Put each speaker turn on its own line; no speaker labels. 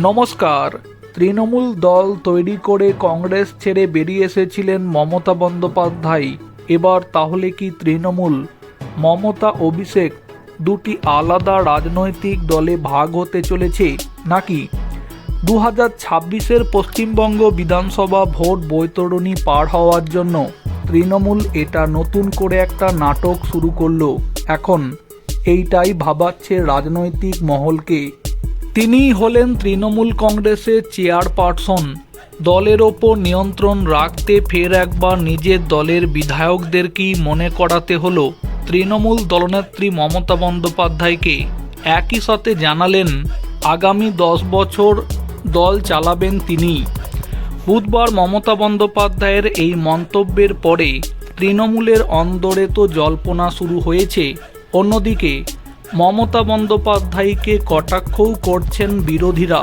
নমস্কার। তৃণমূল দল তৈরি করে কংগ্রেস ছেড়ে বেরিয়ে এসেছিলেন মমতা বন্দ্যোপাধ্যায়। এবার তাহলে কি তৃণমূল? মমতা, অভিষেক দুটি আলাদা রাজনৈতিক দলে ভাগ হতে চলেছে নাকি? দু হাজার ছাব্বিশের পশ্চিমবঙ্গ বিধানসভা ভোট বৈতরণী পার হওয়ার জন্য তৃণমূল এটা নতুন করে একটা নাটক শুরু করল। এখন এইটাই ভাবাচ্ছে রাজনৈতিক মহলকে। তিনিই হলেন তৃণমূল কংগ্রেসের চেয়ারপারসন। দলের ওপর নিয়ন্ত্রণ রাখতে ফের একবার নিজের দলের বিধায়কদেরকেই মনে করাতে হলো তৃণমূল দলনেত্রী মমতা বন্দ্যোপাধ্যায়কে। একই সাথে জানালেন, আগামী দশ বছর দল চালাবেন তিনি। বুধবার মমতা বন্দ্যোপাধ্যায়ের এই মন্তব্যের পরে তৃণমূলের অন্দরে তো জল্পনা শুরু হয়েছে। অন্যদিকে মমতা বন্দ্যোপাধ্যায়কে কটাক্ষও করছেন বিরোধীরা।